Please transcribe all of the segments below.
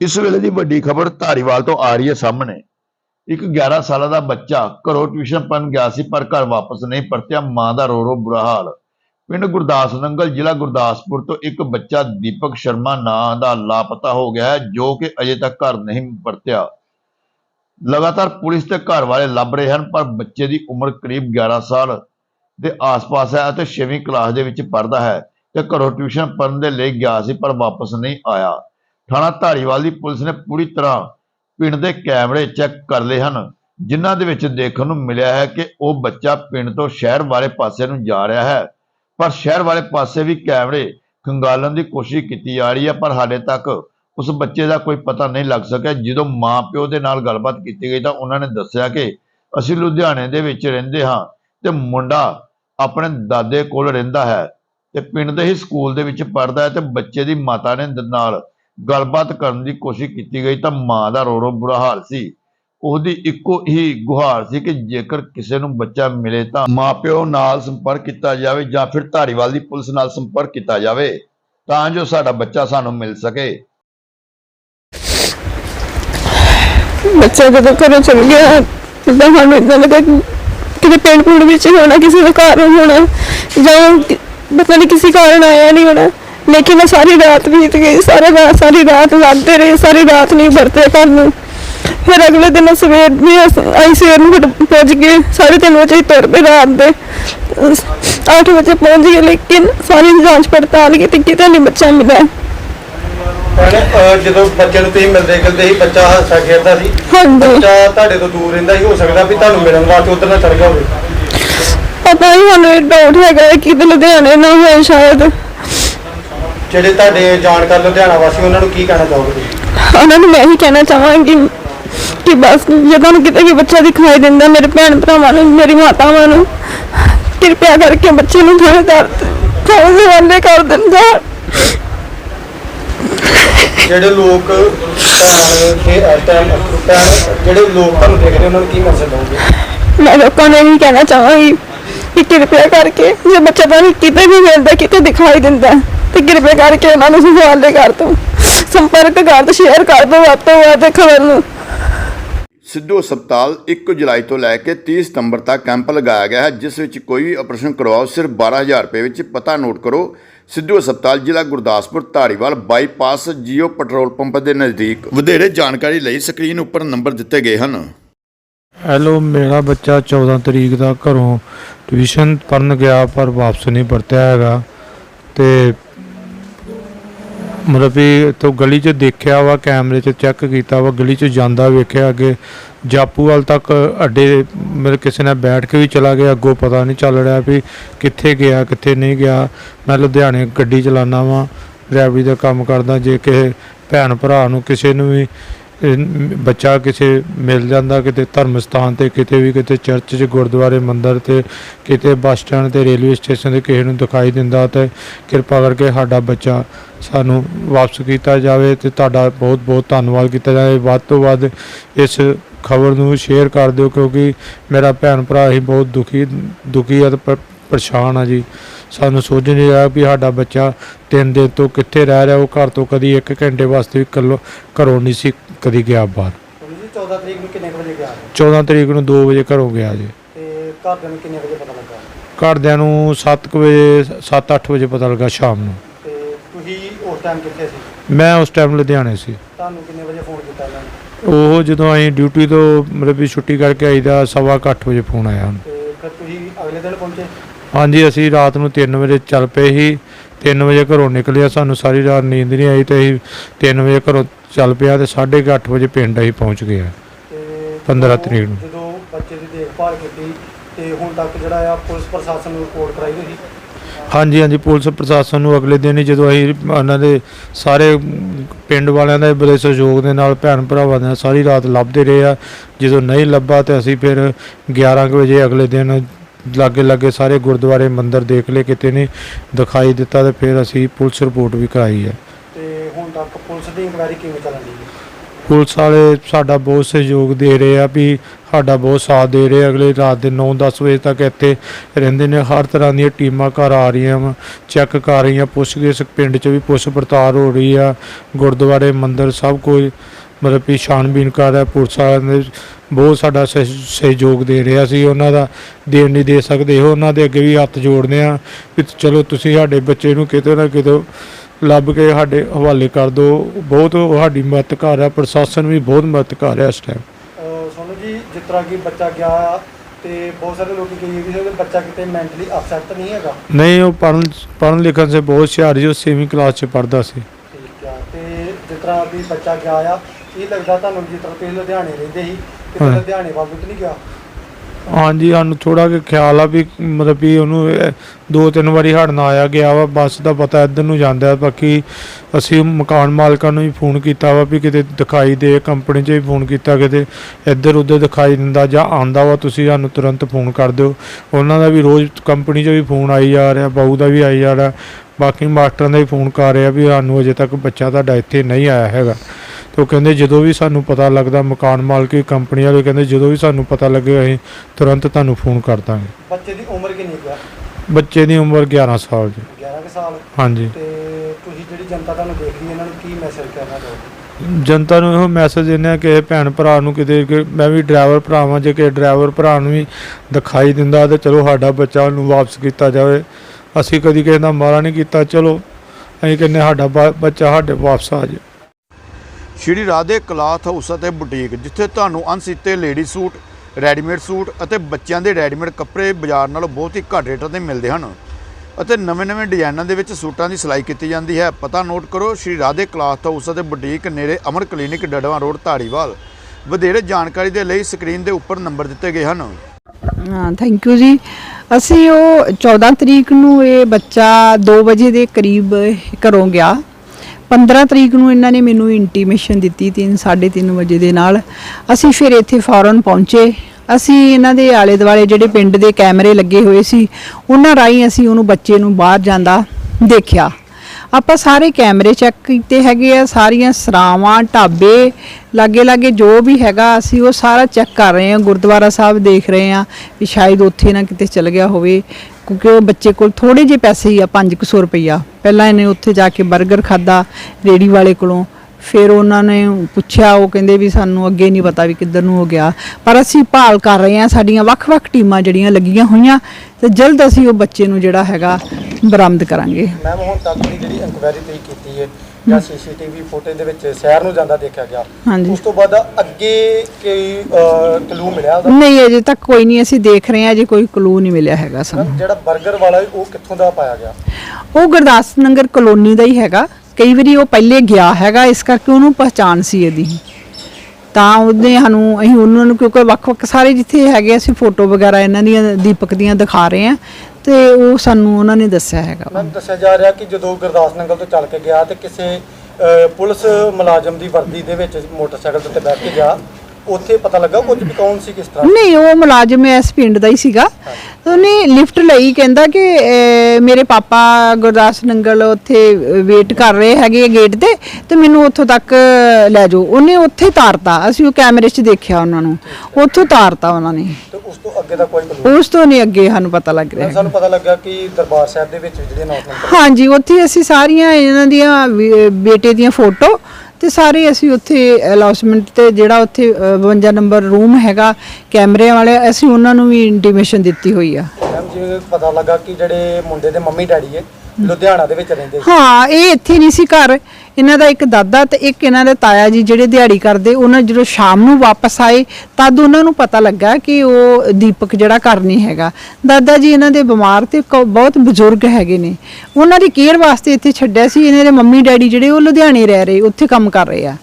ਇਸ ਵੇਲੇ ਦੀ ਵੱਡੀ ਖਬਰ ਧਾਰੀਵਾਲ ਤੋਂ ਆ ਰਹੀ ਹੈ ਸਾਹਮਣੇ। ਇੱਕ 11 ਸਾਲਾਂ ਦਾ ਬੱਚਾ ਘਰੋਂ ਟਿਊਸ਼ਨ ਪੜ੍ਹਨ ਗਿਆ ਸੀ, ਪਰ ਘਰ ਵਾਪਸ ਨਹੀਂ ਪਰਤਿਆ। ਮਾਂ ਦਾ ਰੋ ਰੋ ਬੁਰਾ ਹਾਲ। ਪਿੰਡ ਗੁਰਦਾਸ ਨੰਗਲ ਜ਼ਿਲ੍ਹਾ ਗੁਰਦਾਸਪੁਰ ਤੋਂ ਇੱਕ ਬੱਚਾ ਦੀਪਕ ਸ਼ਰਮਾ ਨਾਂ ਦਾ ਲਾਪਤਾ ਹੋ ਗਿਆ ਹੈ, ਜੋ ਕਿ ਅਜੇ ਤੱਕ ਘਰ ਨਹੀਂ ਪਰਤਿਆ। ਲਗਾਤਾਰ ਪੁਲਿਸ ਤੇ ਘਰ ਵਾਲੇ ਲੱਭ ਰਹੇ ਹਨ, ਪਰ ਬੱਚੇ ਦੀ ਉਮਰ ਕਰੀਬ 11 ਸਾਲ ਦੇ ਆਸ-ਪਾਸ ਹੈ ਅਤੇ 6ਵੀਂ ਕਲਾਸ ਦੇ ਵਿੱਚ ਪੜ੍ਹਦਾ ਹੈ ਤੇ ਘਰੋਂ ਟਿਊਸ਼ਨ ਪੜ੍ਹਨ ਦੇ ਲਈ ਗਿਆ ਸੀ, ਪਰ ਵਾਪਸ ਨਹੀਂ ਆਇਆ। ਥਾਣਾ ਧਾਰੀਵਾਲ ਦੀ ਪੁਲਿਸ ਨੇ ਪੂਰੀ ਤਰ੍ਹਾਂ ਪਿੰਡ ਦੇ ਕੈਮਰੇ ਚੈੱਕ ਕਰ ਲਏ ਹਨ, ਜਿਨ੍ਹਾਂ ਦੇ ਵਿੱਚ ਦੇਖਣ ਨੂੰ ਮਿਲਿਆ ਹੈ ਕਿ ਉਹ ਬੱਚਾ ਪਿੰਡ ਤੋਂ ਸ਼ਹਿਰ ਵਾਲੇ ਪਾਸੇ ਨੂੰ ਜਾ ਰਿਹਾ ਹੈ। ਪਰ ਸ਼ਹਿਰ ਵਾਲੇ ਪਾਸੇ ਵੀ ਕੈਮਰੇ ਖੰਗਾਲਣ ਦੀ ਕੋਸ਼ਿਸ਼ ਕੀਤੀ ਜਾ ਰਹੀ ਹੈ, ਪਰ ਹਾਲੇ ਤੱਕ ਉਸ ਬੱਚੇ ਦਾ ਕੋਈ ਪਤਾ ਨਹੀਂ ਲੱਗ ਸਕਿਆ। ਜਦੋਂ ਮਾਂ ਪਿਓ ਦੇ ਨਾਲ ਗੱਲਬਾਤ ਕੀਤੀ ਗਈ ਤਾਂ ਉਹਨਾਂ ਨੇ ਦੱਸਿਆ ਕਿ ਅਸੀਂ ਲੁਧਿਆਣੇ ਦੇ ਵਿੱਚ ਰਹਿੰਦੇ ਹਾਂ ਤੇ ਮੁੰਡਾ ਆਪਣੇ ਦਾਦੇ ਕੋਲ ਰਹਿੰਦਾ ਹੈ ਤੇ ਪਿੰਡ ਦੇ ਹੀ ਸਕੂਲ ਦੇ ਵਿੱਚ ਪੜ੍ਹਦਾ ਹੈ ਤੇ ਬੱਚੇ ਦੀ ਮਾਤਾ ਨੇ ਨਾਲ ਗੱਲਬਾਤ ਕਰਨ ਦੀ ਕੋਸ਼ਿਸ਼ ਕੀਤੀ ਗਈ ਤਾਂ ਮਾਂ ਦਾ ਰੋ ਬੁਰਾ ਹਾਲ ਸੀ। ਉਹਦੀ ਇੱਕੋ ਹੀ ਗੁਹਾਰ ਸੀ ਕਿ ਜੇਕਰ ਕਿਸੇ ਨੂੰ ਬੱਚਾ ਮਿਲੇ ਤਾਂ ਮਾਪਿਓ ਨਾਲ ਸੰਪਰਕ ਕੀਤਾ ਜਾਵੇ ਜਾਂ ਫਿਰ ਧਾਰੀਵਾਲ ਦੀ ਪੁਲਿਸ ਨਾਲ ਸੰਪਰਕ ਕੀਤਾ ਜਾਵੇ, ਤਾਂ ਜੋ ਸਾਡਾ ਬੱਚਾ ਸਾਨੂੰ ਮਿਲ ਸਕੇ। ਬੱਚਾ ਜਦੋਂ ਘਰੋਂ ਚਲ ਗਿਆ, ਤਾਂ ਸਾਨੂੰ ਇਦਾਂ ਲੱਗਾ ਕਿਤੇ ਪਿੰਡ ਪੁੰਡ ਵਿੱਚ ਹੋਣਾ, ਕਿਸੇ ਦਾ ਘਰ ਹੋਣਾ, ਜਾਂ ਪਤਾ ਨਹੀਂ ਕਿਸੇ ਕਾਰਨ ਆਇਆ ਨਹੀਂ ਹੋਣਾ। ਲੇਕਿਨ ਸਾਰੀ ਰਾਤ ਬੀਤ ਗਈ ਸਾਰੇ ਰਾਤ ਸਾਰੀ ਰਾਤ ਲੱਭਦੇ ਰਹੇ ਸਾਰੀ ਰਾਤ ਨਹੀਂ ਵਰਤੇ ਘਰ ਨੂੰ। ਫਿਰ ਅਗਲੇ ਦਿਨ ਸਵੇਰ ਵੀ ਅਸ- ਸਵੇਰ ਨੂੰ ਪਹੁੰਚ ਗਏ ਸਾਢੇ ਤਿੰਨ ਵਜੇ ਤੁਰ ਪਏ ਰਾਤ ਦੇ। 8 ਵਜੇ ਪਹੁੰਚ ਗਏ ਲੇਕਿਨ ਸਾਰੀ ਜਾਂਚ ਪੜਤਾਲ ਕੀਤੀ ਕਿਤੇ ਨਹੀਂ ਬੱਚਾ ਮਿਲਿਆ। ਜਦੋਂ ਬੱਚੇ ਨੂੰ ਤੁਸੀਂ ਮਿਲਦੇ ਗਿਲਦੇ ਸੀ ਬੱਚਾ ਹੱਸਾ ਖੇਡਦਾ ਸੀ ਹਾਂਜੀ। ਬੱਚਾ ਤੁਹਾਡੇ ਤੋਂ ਦੂਰ ਰਹਿੰਦਾ ਸੀ ਹੋ ਸਕਦਾ ਵੀ ਤੁਹਾਨੂੰ ਮਿਲਣ ਵਾਸਤੇ ਉਧਰ ਨਾ ਚੜ ਗਿਆ ਹੋਵੇ। ਪਤਾ ਨਹੀਂ ਸਾਨੂੰ ਇਹ ਡਾਊਟ ਹੈਗਾ ਹੈ ਕਿ ਇਹ ਲੁਧਿਆਣੇ ਨਾ ਹੋਏ ਸ਼ਾਇਦ। ਜਿਹੜੇ ਤੁਹਾਡੇ ਜਾਣਕਾਰ ਲੁਧਿਆਣਾ ਵਾਸੀ ਉਹਨਾਂ ਨੂੰ ਕੀ ਕਹਿਣਾ ਚਾਹੋਗੇ ਤੁਸੀਂ? ਉਹਨਾਂ ਨੂੰ ਮੈਂ ਹੀ ਕਹਿਣਾ ਚਾਹਾਂਗੀ ਕਿ ਬਸ ਜੇ ਤੁਹਾਨੂੰ ਕਿਤੇ ਵੀ ਬੱਚਾ ਦਿਖਾਈ ਦਿੰਦਾ ਮੇਰੇ ਭੈਣ ਭਰਾਵਾਂ ਨੂੰ ਮੇਰੀ ਮਾਤਾਵਾਂ ਨੂੰ ਕਿਰਪਾ ਕਰਕੇ ਬੱਚੇ ਨੂੰ ਥੋੜੇ ਦਰ ਥੋੜੇ ਹਵਾਲੇ ਕਰ ਜਾ ਜਿਹੜੇ ਲੋਕ ਭੈਣ ਇਸ ਟਾਈਮ ਭੈਣ ਜਿਹੜੇ ਲੋਕ ਤੁਹਾਨੂੰ ਦੇਖਦੇ ਉਹਨਾਂ ਨੂੰ ਕੀ ਮੈਸੇਜ ਦਓਗੇ ਮੈਂ ਲੋਕਾਂ ਨੂੰ ਇਹ ਕਹਿਣਾ ਚਾਹਾਂਗੀ ਕਿ ਕਿਰਪਾ ਕਰਕੇ ਜੇ ਬੱਚਾ ਤੁਹਾਨੂੰ ਕਿਤੇ ਵੀ ਮਿਲਦਾ ਕਿਤੇ ਦਿਖਾਈ ਦਿੰਦਾ। ਤੇ ਕਿਰਪਾ ਕਰਕੇ ਉਹਨਾਂ ਨੂੰ ਹਵਾਲੇ ਕਰ ਦਿਓ ਸੰਪਰਕ ਕਰ ਦਿਓ ਸ਼ੇਅਰ ਕਰ ਦਿਓ ਵੱਧ ਤੋਂ ਵੱਧ ਖਬਰ ਨੂੰ। ਸਿੱਧੂ ਹਸਪਤਾਲ 1 ਜੁਲਾਈ ਤੋਂ ਲੈ ਕੇ 30 ਸਤੰਬਰ ਤੱਕ ਕੈਂਪ ਲਗਾਇਆ ਗਿਆ ਹੈ ਜਿਸ ਵਿੱਚ ਕੋਈ ਵੀ ਆਪਰੇਸ਼ਨ ਕਰਵਾਓ ਸਿਰਫ 12000 ਰੁਪਏ ਵਿੱਚ ਪਤਾ ਨੋਟ ਕਰੋ। ਸਿੱਧੂ ਹਸਪਤਾਲ ਜ਼ਿਲ੍ਹਾ Gurdaspur Dhariwal bypass Jio petrol pump ਦੇ ਨਜ਼ਦੀਕ। ਵਧੇਰੇ ਜਾਣਕਾਰੀ ਲਈ ਸਕਰੀਨ ਉੱਪਰ ਨੰਬਰ ਦਿੱਤੇ ਗਏ ਹਨ। ਹੈਲੋ ਮੇਰਾ ਬੱਚਾ 14 ਤਰੀਕ ਦਾ ਘਰੋਂ ਟਿਊਸ਼ਨ ਪੜਨ ਗਿਆ ਪਰ ਵਾਪਸ ਨਹੀਂ ਪਰਤਿਆ ਹੈਗਾ। ਤੇ ਮਤਲਬ ਵੀ ਤੋਂ ਗਲੀ 'ਚ ਦੇਖਿਆ ਵਾ, ਕੈਮਰੇ 'ਚ ਚੈੱਕ ਕੀਤਾ ਵਾ, ਗਲੀ 'ਚ ਜਾਂਦਾ ਵੇਖਿਆ ਅੱਗੇ। ਜਾਪੂ ਜਾਪੂਵਾਲ ਤੱਕ ਅੱਡੇ ਮੇਰੇ ਕਿਸੇ ਨਾਲ ਬੈਠ ਕੇ ਵੀ ਚਲਾ ਗਿਆ, ਅੱਗੋਂ ਪਤਾ ਨਹੀਂ ਚੱਲ ਰਿਹਾ ਵੀ ਕਿੱਥੇ ਗਿਆ, ਕਿੱਥੇ ਨਹੀਂ ਗਿਆ। ਮੈਂ ਲੁਧਿਆਣੇ ਗੱਡੀ ਚਲਾਉਂਦਾ ਵਾਂ ਡਰਾਈਵਰੀ ਦਾ ਕੰਮ ਕਰਦਾ, ਜੇ ਕਿਸੇ ਭੈਣ ਭਰਾ ਨੂੰ ਕਿਸੇ ਨੂੰ ਵੀ ਬੱਚਾ ਕਿਸੇ ਮਿਲ ਜਾਂਦਾ ਕਿਤੇ ਧਰਮ ਸਥਾਨ ਤੇ, ਕਿਤੇ ਵੀ ਕਿਤੇ ਚਰਚ 'ਚ, ਗੁਰਦੁਆਰੇ, ਮੰਦਿਰ ਤੇ, ਕਿਤੇ ਬੱਸ ਸਟੈਂਡ ਤੇ, ਰੇਲਵੇ ਸਟੇਸ਼ਨ ਤੇ ਕਿਸੇ ਨੂੰ ਦਿਖਾਈ ਦਿੰਦਾ ਤੇ ਕਿਰਪਾ ਕਰਕੇ ਸਾਡਾ ਬੱਚਾ ਸਾਨੂੰ ਵਾਪਸ ਕੀਤਾ ਜਾਵੇ ਤੇ ਤੁਹਾਡਾ ਬਹੁਤ ਬਹੁਤ ਧੰਨਵਾਦ ਕੀਤਾ ਜਾਵੇ। ਵੱਧ ਤੋਂ ਵੱਧ ਇਸ ਖਬਰ ਨੂੰ ਸ਼ੇਅਰ ਕਰ ਦਿਓ ਕਿਉਂਕਿ ਮੇਰਾ ਭੈਣ ਭਰਾ ਹੀ ਬਹੁਤ ਦੁਖੀ ਦੁਖੀ ਹੈ ਤੇ ਪਰੇਸ਼ਾਨ ਆ ਜੀ। ਸਾਨੂੰ ਸੋਚ ਨਹੀਂ ਰਿਹਾ ਵੀ ਸਾਡਾ ਬੱਚਾ ਤਿੰਨ ਦਿਨ ਤੋਂ ਕਿੱਥੇ ਰਹਿ ਰਿਹਾ ਉਹ ਘਰ ਤੋਂ ਕਦੀ 1 ਘੰਟੇ ਵਾਸਤੇ ਵੀ ਘਰੋਂ ਨਹੀਂ ਸੀ ਕਦੀ ਗਿਆ ਬਾਹਰ। ਜੀ 14 ਤਰੀਕ ਨੂੰ ਕਿੰਨੇ ਵਜੇ ਗਿਆ? 14 ਤਰੀਕ ਨੂੰ 2 ਵਜੇ ਘਰੋਂ ਗਿਆ ਜੀ। ਤੇ ਘਰਦਿਆਂ ਨੂੰ ਕਿੰਨੇ ਵਜੇ ਪਤਾ ਲੱਗਾ? ਘਰਦਿਆਂ ਨੂੰ 7 ਵਜੇ 7-8 ਵਜੇ ਪਤਾ ਲੱਗਾ ਸ਼ਾਮ ਨੂੰ। ਉਸ ਟਾਈਮ ਕਿੱਥੇ ਸੀ? ਮੈਂ ਉਸ ਟਾਈਮ ਲੁਧਿਆਣੇ ਸੀ। ਤੁਹਾਨੂੰ ਕਿੰਨੇ ਵਜੇ ਫੋਨ ਕੀਤਾ ਇਹਨਾਂ ਨੇ? ਉਹ ਜਦੋਂ ਅਸੀਂ ਡਿਊਟੀ ਤੋਂ ਮਤਲਬ ਵੀ ਛੁੱਟੀ ਕਰਕੇ ਆਈਦਾ ਸਵਾ ਕੁ ਅੱਠ ਵਜੇ ਫੋਨ ਆਇਆ ਉਹਨੂੰ। ਤੇ ਫਿਰ ਤੁਸੀਂ ਅਗਲੇ ਦਿਨ ਪਹੁੰਚੇ? ਹਾਂਜੀ ਅਸੀਂ ਰਾਤ ਨੂੰ 3 ਵਜੇ ਚੱਲ ਪਏ ਸੀ। 3 ਵਜੇ ਘਰੋਂ ਨਿਕਲਿਆ ਸਾਨੂੰ ਸਾਰੀ ਰਾਤ ਨੀਂਦ ਨਹੀਂ ਆਈ ਤੇ ਅਸੀਂ 3 ਵਜੇ ਘਰੋਂ ਚੱਲ ਪਿਆ ਤੇ 8:30 ਵਜੇ ਪਿੰਡ ਅਸੀਂ ਪਹੁੰਚ ਗਏ ਹਾਂ। ਤੇ 15 ਜਦੋਂ- ਤਰੀਕ ਨੂੰ। ਜਦੋਂ ਬੱਚੇ ਦੀ ਦੇਖਭਾਲ ਕੀਤੀ ਤੇ ਹੁਣ ਤੱਕ ਜਿਹੜਾ ਆ ਪੁਲਿਸ ਪ੍ਰਸ਼ਾਸਨ ਨੂੰ ਰਿਪੋਰਟ ਕਰਾਈ ਗਈ ਹਾਂਜੀ ਹਾਂਜੀ, ਪੁਲਿਸ ਪ੍ਰਸ਼ਾਸਨ ਨੂੰ ਅਗਲੇ ਦਿਨ ਹੀ ਜਦੋਂ ਅਸੀਂ ਉਹਨਾਂ ਦੇ ਸਾਰੇ ਪਿੰਡ ਵਾਲਿਆਂ ਦੇ ਬੜੇ ਸਹਿਯੋਗ ਦੇ ਨਾਲ ਭੈਣ ਭਰਾਵਾਂ ਦਾ ਸਾਰੀ ਰਾਤ ਲੱਭਦੇ ਰਹੇ ਆ। ਜਦੋਂ ਨਹੀਂ ਲੱਭਾ ਤੇ ਅਸੀਂ ਫਿਰ 11 ਕੁ ਵਜੇ ਅਗਲੇ ਦਿਨ ਲਾਗੇ ਲਾਗੇ ਸਾਰੇ ਗੁਰਦੁਆਰੇ ਮੰਦਿਰ ਦੇਖ ਲਏ, ਕਿਤੇ ਨਹੀਂ ਦਿਖਾਈ ਦਿੱਤਾ ਤੇ ਫਿਰ ਅਸੀਂ ਪੁਲਿਸ ਰਿਪੋਰਟ ਵੀ ਕਰਾਈ ਹੈ। ਤੇ ਹੁਣ ਤੱਕ ਪੁਲਿਸ ਦੀ ਇਨਕੁਆਇਰੀ ਕਿਵੇਂ ਚੱਲਣ ਦੀ ਹੈ? ਪੁਲਿਸ ਵਾਲੇ ਸਾਡਾ ਬਹੁਤ ਸਹਿਯੋਗ ਦੇ ਰਹੇ ਆ ਵੀ ਸਾਡਾ ਬਹੁਤ ਸਾਥ ਦੇ ਰਹੇ ਆ। ਅਗਲੇ ਰਾਤ ਦੇ 9-10 ਵਜੇ ਤੱਕ ਇੱਥੇ ਰਹਿੰਦੇ ਨੇ। ਹਰ ਤਰ੍ਹਾਂ ਦੀਆਂ ਟੀਮਾਂ ਘਰ ਆ ਰਹੀਆਂ ਵਾ, ਚੈੱਕ ਕਰ ਰਹੀਆਂ। ਪੁੱਛਗਿੱਛ ਪਿੰਡ 'ਚ ਵੀ ਪੁੱਛ ਪੜਤਾਲ ਹੋ ਰਹੀ ਆ। ਗੁਰਦੁਆਰੇ, ਮੰਦਿਰ ਸਭ ਕੁਝ ਮਤਲਬ ਕਿ ਛਾਣਬੀਨ ਕਰ ਰਿਹਾ। ਪੁਲਿਸ ਵਾਲਿਆਂ ਨੇ ਬਹੁਤ ਸਾਡਾ ਸਹਿ- ਸਹਿਯੋਗ ਦੇ ਰਿਹਾ ਸੀ ਉਹਨਾਂ ਦਾ ਦੇਣ ਨਹੀਂ ਦੇ ਸਕਦੇ। ਉਹ ਉਹਨਾਂ ਦੇ ਅੱਗੇ ਵੀ ਹੱਥ ਜੋੜਦੇ ਆ ਵੀ ਚਲੋ ਤੁਸੀਂ ਸਾਡੇ ਬੱਚੇ ਨੂੰ ਕਿਤੇ ਨਾ ਕਿਤੇ ਲੱਭ ਕੇ ਸਾਡੇ ਹਵਾਲੇ ਕਰ ਦਿਓ ਬਹੁਤ ਸਾਡੀ ਮਦਦ ਕਰ ਰਿਹਾ ਪ੍ਰਸ਼ਾਸਨ ਵੀ ਬਹੁਤ ਮਦਦ ਕਰ ਰਿਹਾ ਇਸ ਟਾਈਮ ਸੋਨੂੰ ਜੀ ਜਿਸ ਤਰ੍ਹਾਂ ਕਿ ਬੱਚਾ ਗਿਆ ਤੇ ਬਹੁਤ ਸਾਰੇ ਲੋਕੀ ਕਹੀ ਵੀ ਕਿ ਬੱਚਾ ਕਿਤੇ ਮੈਂਟਲੀ ਅਪਸੈਟ ਨਹੀਂ ਹੈਗਾ। ਨਹੀਂ ਉਹ ਪੜ੍ਹਨ ਪੜ੍ਹਨ ਲਿਖਣ ਸੇ ਬਹੁਤ ਹੁਸ਼ਿਆਰ ਸੀ ਉਹ 6ਵੀਂ ਕਲਾਸ 'ਚ ਪੜ੍ਹਦਾ ਸੀ। ਠੀਕ ਆ ਤੇ ਜਿਸ ਤਰ੍ਹਾਂ ਵੀ ਬੱਚਾ ਗਿਆ ਆ ਇਹ ਲੱਗਦਾ ਤੁਹਾਨੂੰ ਜਿਸ ਤਰ੍ਹਾਂ ਤੁਸੀਂ ਲੁਧਿਆਣੇ ਰਹਿੰਦੇ ਸੀ ਹਾਂ। ਲੁਧਿਆਣੇ ਵੱਲ ਤਾਂ ਨਹੀਂ ਗਿਆ? ਹਾਂਜੀ, ਸਾਨੂੰ ਥੋੜਾ ਕਿ ਖਿਆਲ ਆ ਵੀ ਮਤਲਬ ਵੀ ਉਹਨੂੰ ਇਹ ਦੋ ਤਿੰਨ ਵਾਰੀ ਹੜਨਾ ਆਇਆ ਗਿਆ ਵਾ, ਬੱਸ ਦਾ ਪਤਾ ਇੱਧਰ ਨੂੰ ਜਾਂਦਾ ਬਾਕੀ ਅਸੀਂ ਮਕਾਨ ਮਾਲਕਾਂ ਨੂੰ ਵੀ ਫੋਨ ਕੀਤਾ ਵਾ ਵੀ ਕਿਤੇ ਦਿਖਾਈ ਦੇ, ਕੰਪਨੀ 'ਚ ਵੀ ਫੋਨ ਕੀਤਾ ਕਿਤੇ ਇੱਧਰ ਉੱਧਰ ਦਿਖਾਈ ਦਿੰਦਾ ਜਾਂ ਆਂਦਾ ਵਾ, ਤੁਸੀਂ ਸਾਨੂੰ ਤੁਰੰਤ ਫੋਨ ਕਰ ਦਿਓ। ਉਹਨਾਂ ਦਾ ਵੀ ਰੋਜ਼ ਕੰਪਨੀ 'ਚ ਵੀ ਫੋਨ ਆਈ ਜਾ ਰਿਹਾ ਬਾਊ ਦਾ ਵੀ ਆਈ ਜਾ ਰਿਹਾ। ਬਾਕੀ ਮਾਸਟਰਾਂ ਦਾ ਵੀ ਫੋਨ ਕਰ ਰਿਹਾ ਵੀ ਸਾਨੂੰ ਅਜੇ ਤੱਕ ਬੱਚਾ ਤੁਹਾਡਾ ਇੱਥੇ ਨਹੀਂ ਆਇਆ ਹੈਗਾ। ਤੇ ਉਹ ਕਹਿੰਦੇ ਜਦੋਂ ਵੀ ਸਾਨੂੰ ਪਤਾ ਲੱਗਦਾ ਮਕਾਨ ਮਾਲਕੀ ਕੰਪਨੀ ਵਾਲੇ ਕਹਿੰਦੇ ਜਦੋਂ ਵੀ ਸਾਨੂੰ ਪਤਾ ਲੱਗੇ ਅਸੀਂ ਤੁਰੰਤ ਤੁਹਾਨੂੰ ਫੋਨ ਕਰ ਦਾਂਗੇ। ਬੱਚੇ ਦੀ ਉਮਰ ਕਿੰਨੀ ਕੁ ਆ? ਬੱਚੇ ਦੀ ਉਮਰ 11 ਸਾਲ ਦੀ 11 ਕੁ ਸਾਲ? ਹਾਂਜੀ। ਤੇ ਤੁਸੀਂ ਜਿਹੜੀ ਜਨਤਾ ਤੁਹਾਨੂੰ ਦੇਖਦੀ ਹੈ ਇਹਨਾਂ ਨੂੰ ਕੀ ਮੈਸੇਜ ਕਰਨਾ ਚਾਹੋਗੇ? ਜਨਤਾ ਨੂੰ ਇਹੋ ਮੈਸੇਜ ਦਿੰਦੇ ਆ ਕਿ ਭੈਣ ਭਰਾ ਨੂੰ ਕਿਤੇ ਕਿ ਮੈਂ ਵੀ ਡਰਾਈਵਰ ਭਰਾਵਾਂ ਜੇ ਕਿ ਡਰਾਈਵਰ ਭਰਾ ਨੂੰ ਵੀ ਦਿਖਾਈ ਦਿੰਦਾ ਤੇ ਚਲੋ ਸਾਡਾ ਬੱਚਾ ਨੂੰ ਵਾਪਸ ਕੀਤਾ ਜਾਵੇ। ਅਸੀਂ ਕਦੀ ਕਿਸੇ ਦਾ ਮਾਰਾ ਨਹੀਂ ਕੀਤਾ ਚਲੋ ਅਸੀਂ ਕਹਿੰਦੇ ਸਾਡਾ ਬ- ਬੱਚਾ ਸਾਡੇ ਵਾਪਸ ਆ ਜਾਏ ਸ਼੍ਰੀ ਰਾਧੇ ਕਲਾਥ ਹਾਊਸ ਅਤੇ ਬੁਟੀਕ, ਜਿੱਥੇ ਤੁਹਾਨੂੰ ਅਣਸੀਤੇ ਲੇਡੀ ਸੂਟ, ਰੈਡੀਮੇਡ ਸੂਟ ਅਤੇ ਬੱਚਿਆਂ ਦੇ ਰੈਡੀਮੇਡ ਕੱਪੜੇ ਬਾਜ਼ਾਰ ਨਾਲੋਂ ਬਹੁਤ ਹੀ ਘੱਟ ਰੇਟਾਂ ਤੇ ਮਿਲਦੇ ਹਨ ਅਤੇ ਨਵੇਂ-ਨਵੇਂ ਡਿਜ਼ਾਈਨਾਂ ਦੇ ਵਿੱਚ ਸੂਟਾਂ ਦੀ ਸਿਲਾਈ ਕੀਤੀ ਜਾਂਦੀ ਹੈ। ਪਤਾ ਨੋਟ ਕਰੋ, ਸ਼੍ਰੀ ਰਾਧੇ ਕਲਾਥ ਹਾਊਸ ਅਤੇ ਬੁਟੀਕ ਨੇੜੇ ਅਮਰ ਕਲੀਨਿਕ ਡੜਵਾ ਰੋਡ, ਧਾਰੀਵਾਲ। ਵਧੇਰੇ ਜਾਣਕਾਰੀ ਦੇ ਲਈ ਸਕਰੀਨ ਦੇ ਉੱਪਰ ਨੰਬਰ ਦਿੱਤੇ ਗਏ ਹਨ। ਹਾਂ ਥੈਂਕ ਯੂ ਜੀ। ਅਸੀਂ ਉਹ 14 ਤਰੀਕ ਨੂੰ ਇਹ ਬੱਚਾ 2 ਵਜੇ ਦੇ ਕਰੀਬ ਘਰੋਂ ਗਿਆ। 15 ਤਰੀਕ ਨੂੰ ਇਹਨਾਂ ਨੇ ਮੈਨੂੰ ਇੰਟੀਮੇਸ਼ਨ ਦਿੱਤੀ 3 3:30 ਵਜੇ ਦੇ ਨਾਲ। ਅਸੀਂ ਫਿਰ ਇੱਥੇ ਫੌਰਨ ਪਹੁੰਚੇ। ਅਸੀਂ ਇਹਨਾਂ ਦੇ ਆਲੇ ਦੁਆਲੇ ਜਿਹੜੇ ਪਿੰਡ ਦੇ ਕੈਮਰੇ ਲੱਗੇ ਹੋਏ ਸੀ, ਉਹਨਾਂ ਰਾਹੀਂ ਅਸੀਂ ਉਹਨੂੰ ਬੱਚੇ ਨੂੰ ਬਾਹਰ ਜਾਂਦਾ ਦੇਖਿਆ। ਆਪਾਂ ਸਾਰੇ ਕੈਮਰੇ ਚੈੱਕ ਕੀਤੇ ਹੈਗੇ ਆ, ਸਾਰੀਆਂ ਸਰਾਵਾਂ, ਢਾਬੇ ਲਾਗੇ ਲਾਗੇ ਜੋ ਵੀ ਹੈਗਾ, ਅਸੀਂ ਉਹ ਸਾਰਾ ਚੈੱਕ ਕਰ ਰਹੇ ਹਾਂ, ਗੁਰਦੁਆਰਾ ਸਾਹਿਬ ਦੇਖ ਰਹੇ ਹਾਂ ਵੀ ਸ਼ਾਇਦ ਉੱਥੇ ਨਾ ਕਿਤੇ ਚਲ ਗਿਆ ਹੋਵੇ। ਕਿਉਂਕਿ ਉਹ ਬੱਚੇ ਕੋਲ ਥੋੜੇ ਜਿਹੇ ਪੈਸੇ ਹੀ ਆ 500 ਰੁਪਈਆ। ਪਹਿਲਾਂ ਇਹਨੇ ਉੱਥੇ ਜਾ ਕੇ 버ਗਰ ਖਾਦਾ ਰੇੜੀ ਵਾਲੇ ਕੋਲੋਂ। ਫਿਰ ਉਹਨਾਂ ਨੇ ਪੁੱਛਿਆ, ਉਹ ਕਹਿੰਦੇ ਵੀ ਸਾਨੂੰ ਅੱਗੇ ਨਹੀਂ ਪਤਾ ਵੀ ਕਿੱਧਰ ਨੂੰ ਹੋ ਗਿਆ। ਪਰ ਅਸੀਂ ਭਾਲ ਕਰ ਰਹੇ ਹਾਂ, ਸਾਡੀਆਂ ਵੱਖ-ਵੱਖ ਟੀਮਾਂ ਜਿਹੜੀਆਂ ਲੱਗੀਆਂ ਹੋਈਆਂ, ਤੇ ਜਲਦ ਅਸੀਂ ਉਹ ਬੱਚੇ ਨੂੰ ਜਿਹੜਾ ਹੈਗਾ ਬਰਾਮਦ ਕਰਾਂਗੇ। ਮੈਮ ਹੁਣ ਤੱਕ ਦੀ ਜਿਹੜੀ ਇਨਕੁਆਇਰੀ ਤੁਸੀਂ ਕੀਤੀ ਹੈ ਜਾਂ ਸੀਸੀਟੀਵੀ ਫੁਟੇਜ ਦੇ ਵਿੱਚ ਸ਼ਹਿਰ ਨੂੰ ਜਾਂਦਾ ਦੇਖਿਆ ਗਿਆ ਹਾਂਜੀ। ਉਸ ਤੋਂ ਬਾਅਦ ਅੱਗੇ ਕੋਈ ਕਲੂ ਮਿਲਿਆ ਉਹਦਾ? ਨਹੀਂ ਅਜੇ ਤੱਕ ਕੋਈ ਨਹੀਂ ਅਸੀਂ ਦੇਖ ਰਹੇ ਹਾਂ ਅਜੇ ਕੋਈ ਕਲੂ ਨਹੀਂ ਮਿਲਿਆ ਹੈਗਾ ਸਾਨੂੰ। ਜਿਹੜਾ 버ਗਰ ਵਾਲਾ ਉਹ ਕਿੱਥੋਂ ਦਾ ਪਾਇਆ ਗਿਆ? ਉਹ ਗੁਰਦਾਸ ਨਗਰ ਕਲੋਨੀ ਦਾ ਹੀ ਹੈਗਾ। ਕਈ ਵਾਰੀ ਉਹ ਪਹਿਲੇ ਗਿਆ ਹੈਗਾ ਇਸ ਕਰਕੇ ਉਹਨੂੰ ਪਹਿਚਾਣ ਸੀ ਇਹਦੀ। ਤਾਂ ਉਹਨੇ ਸਾਨੂੰ ਅਸੀਂ ਉਹਨਾਂ ਨੂੰ ਕਿਉਂਕਿ ਵੱਖ-ਵੱਖ ਸਾਰੇ ਜਿੱਥੇ ਹੈਗੇ ਅਸੀਂ ਫੋਟੋ ਵਗੈਰਾ ਇਹਨਾਂ ਦੀਆਂ ਦੀਪਕ ਦੀਆਂ ਦਿਖਾ ਰਹੇ ਹਾਂ। ਤੇ ਉਹ ਸਾਨੂੰ ਉਹਨਾਂ ਨੇ ਦੱਸਿਆ ਹੈਗਾ ਮੈਮ ਦੱਸਿਆ ਜਾ ਰਿਹਾ ਕਿ ਜਦੋਂ ਗੁਰਦਾਸ ਨਗਰ ਤੋਂ ਚੱਲ ਕੇ ਗਿਆ ਤੇ ਕਿਸੇ ਅਹ, ਪੁਲਿਸ ਮੁਲਾਜ਼ਮ ਦੀ ਵਰਦੀ ਦੇ ਵਿੱਚ ਮੋਟਰਸਾਈਕਲ ਦੇ ਉੱਤੇ ਬੈਠ ਕੇ ਗਿਆ ਉੱਥੇ ਪਤਾ ਲੱਗਾ ਕੁਝ ਵੀ ਕੌਣ ਸੀ ਕਿਸ ਤਰ੍ਹਾਂ? ਨਹੀਂ ਉਹ ਮੁਲਾਜ਼ਮ ਇਸ ਪਿੰਡ ਦਾ ਹੀ ਸੀਗਾ। ਉਹਨੇ ਲਿਫਟ ਲਈ ਕਹਿੰਦਾ ਕਿ ਅਹ, ਮੇਰੇ ਪਾਪਾ ਗੁਰਦਾਸ ਨੰਗਲ ਉੱਥੇ ਵੇਟ ਕਰ ਰਹੇ ਹੈਗੇ ਗੇਟ ਤੇ ਤੇ ਮੈਨੂੰ ਉੱਥੋਂ ਤੱਕ ਲੈ ਜਾਓ। ਉਹਨੇ ਉੱਥੇ ਤਾਰਤਾ। ਅਸੀਂ ਉਹ ਕੈਮਰੇ 'ਚ ਦੇਖਿਆ ਉਹਨਾਂ ਨੂੰ। ਉੱਥੋਂ ਤਾਰਤਾ ਉਹਨਾਂ ਨੇ। ਤੇ ਉਸ ਤੋਂ ਅੱਗੇ ਦਾ ਕੋਈ ਕਲੂ ਉਸ ਤੋਂ ਨਹੀਂ ਅੱਗੇ ਸਾਨੂੰ ਪਤਾ ਲੱਗ ਰਿਹਾ ਸਾਨੂੰ ਪਤਾ ਲੱਗਾ ਕਿ ਦਰਬਾਰ ਸਾਹਿਬ ਦੇ ਵਿੱਚ ਵੀ ਜਿਹੜੇ ਅਨਾਉਂਸਮੈਂਟ ਹਾਂਜੀ ਉੱਥੇ ਅਸੀਂ ਸਾਰੀਆਂ ਇਹਨਾਂ ਦੀਆਂ ਵੀ- ਬੇਟੇ ਦੀਆਂ ਫੋਟੋ ਤੇ ਸਾਰੇ ਅਸੀਂ ਉੱਥੇ ਅਲਾਉਸਮੈਂਟ ਤੇ ਜਿਹੜਾ ਉੱਥੇ ਅ, 52 ਨੰਬਰ ਰੂਮ ਹੈਗਾ ਕੈਮਰੇ ਵਾਲੇ ਅਸੀਂ ਉਹਨਾਂ ਨੂੰ ਵੀ ਇੰਟੀਮੇਸ਼ਨ ਦਿੱਤੀ ਹੋਈ ਆ। ਮੈਮ ਜਿਵੇਂ ਪਤਾ ਲੱਗਾ ਕਿ ਜਿਹੜੇ ਮੁੰਡੇ ਦੇ ਮੰਮੀ ਡੈਡੀ ਹੈ ਲੁਧਿਆਣਾ ਦੇ ਵਿੱਚ ਰਹਿੰਦੇ। ਸੀ ਹਾਂ ਇਹ ਇੱਥੇ ਨਹੀਂ ਸੀ ਘਰ। ਇਹਨਾਂ ਦਾ ਇੱਕ ਦਾਦਾ ਤੇ ਇੱਕ ਇਹਨਾਂ ਦੇ ਤਾਇਆ ਜੀ ਜਿਹੜੇ ਦਿਹਾੜੀ ਕਰਦੇ ਉਹਨਾਂ ਜਦੋਂ ਸ਼ਾਮ ਨੂੰ ਵਾਪਸ ਆਏ ਤਦ ਉਹਨਾਂ ਨੂੰ ਪਤਾ ਲੱਗਾ ਕਿ ਉਹ ਦੀਪਕ ਜਿਹੜਾ ਘਰ ਨਹੀਂ ਹੈਗਾ। ਦਾਦਾ ਜੀ ਇਹਨਾਂ ਦੇ ਬਿਮਾਰ ਤੇ ਕ- ਬਹੁਤ ਬਜ਼ੁਰਗ ਹੈਗੇ ਨੇ। ਉਹਨਾਂ ਦੀ ਕੇਅਰ ਵਾਸਤੇ ਇੱਥੇ ਛੱਡਿਆ ਸੀ ਇਹਨਾਂ ਦੇ ਮੰਮੀ ਡੈਡੀ ਜਿਹੜੇ ਉਹ ਲੁਧਿਆਣੇ ਰਹਿ ਰਹੇ ਉੱਥੇ ਕੰਮ ਕਰ ਰਹੇ ਆ।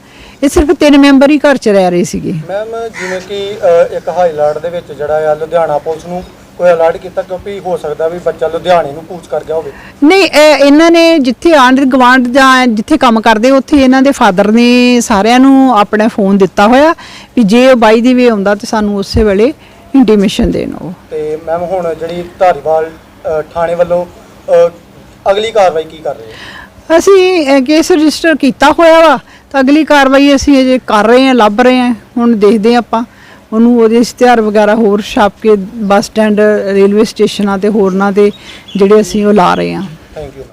ਇਹ ਸਿਰਫ ਤਿੰਨ ਮੈਂਬਰ ਹੀ ਘਰ 'ਚ ਰਹਿ ਰਹੇ ਸੀਗੇ। ਮੈਮ ਜਿਵੇਂ ਕਿ ਅ, ਇੱਕ ਹਾਈਲਾਈਟ ਦੇ ਵਿੱਚ ਜਿਹੜਾ ਆ ਲੁਧਿਆਣਾ ਪੁਲਿਸ ਨੂੰ ਕੋਈ ਅਲਰਟ ਕੀਤਾ ਕਿਉਂਕਿ ਹੋ ਸਕਦਾ ਵੀ ਬੱਚਾ ਲੁਧਿਆਣੇ ਨੂੰ ਪੂਛ ਕਰ ਗਿਆ ਹੋਵੇ। ਨਹੀਂ ਇਹ ਇਹਨਾਂ ਨੇ ਜਿੱਥੇ ਆਂਢ ਗਵਾਂਢ ਜਾਂ ਜਿੱਥੇ ਕੰਮ ਕਰਦੇ ਉੱਥੇ ਇਹਨਾਂ ਦੇ ਫਾਦਰ ਨੇ ਸਾਰਿਆਂ ਨੂੰ ਆਪਣਾ ਫੋਨ ਦਿੱਤਾ ਹੋਇਆ ਵੀ ਜੇ ਉਹ ਬਾਈ ਦੀ ਵੇ ਆਉਂਦਾ ਤੇ ਸਾਨੂੰ ਉਸੇ ਵੇਲੇ ਇੰਟੀਮੇਸ਼ਨ ਦੇਣ ਉਹ ਤੇ ਮੈਮ ਹੁਣ ਜਿਹੜੀ ਧਾਰੀਵਾਲ ਅ, ਥਾਣੇ ਵੱਲੋਂ ਅ, ਅਗਲੀ ਕਾਰਵਾਈ ਕੀ ਕਰ ਰਹੇ ਹੋ? ਅਸੀਂ ਕੇਸ ਰਜਿਸਟਰ ਕੀਤਾ ਹੋਇਆ ਵਾ ਤਾਂ ਅਗਲੀ ਕਾਰਵਾਈ ਅਸੀਂ ਅਜੇ ਕਰ ਰਹੇ ਹਾਂ ਲੱਭ ਰਹੇ ਹਾਂ ਹੁਣ ਦੇਖਦੇ ਹਾਂ ਆਪਾਂ। ਉਹਨੂੰ ਉਹਦੇ ਇਸ਼ਤਿਹਾਰ ਵਗੈਰਾ ਹੋਰ ਛਾਪ ਕੇ ਬੱਸ ਸਟੈਂਡ, ਰੇਲਵੇ ਸਟੇਸ਼ਨਾਂ ਤੇ ਹੋਰਨਾਂ ਤੇ ਜਿਹੜੇ ਅਸੀਂ ਉਹ ਲਾ ਰਹੇ ਹਾਂ। Thank you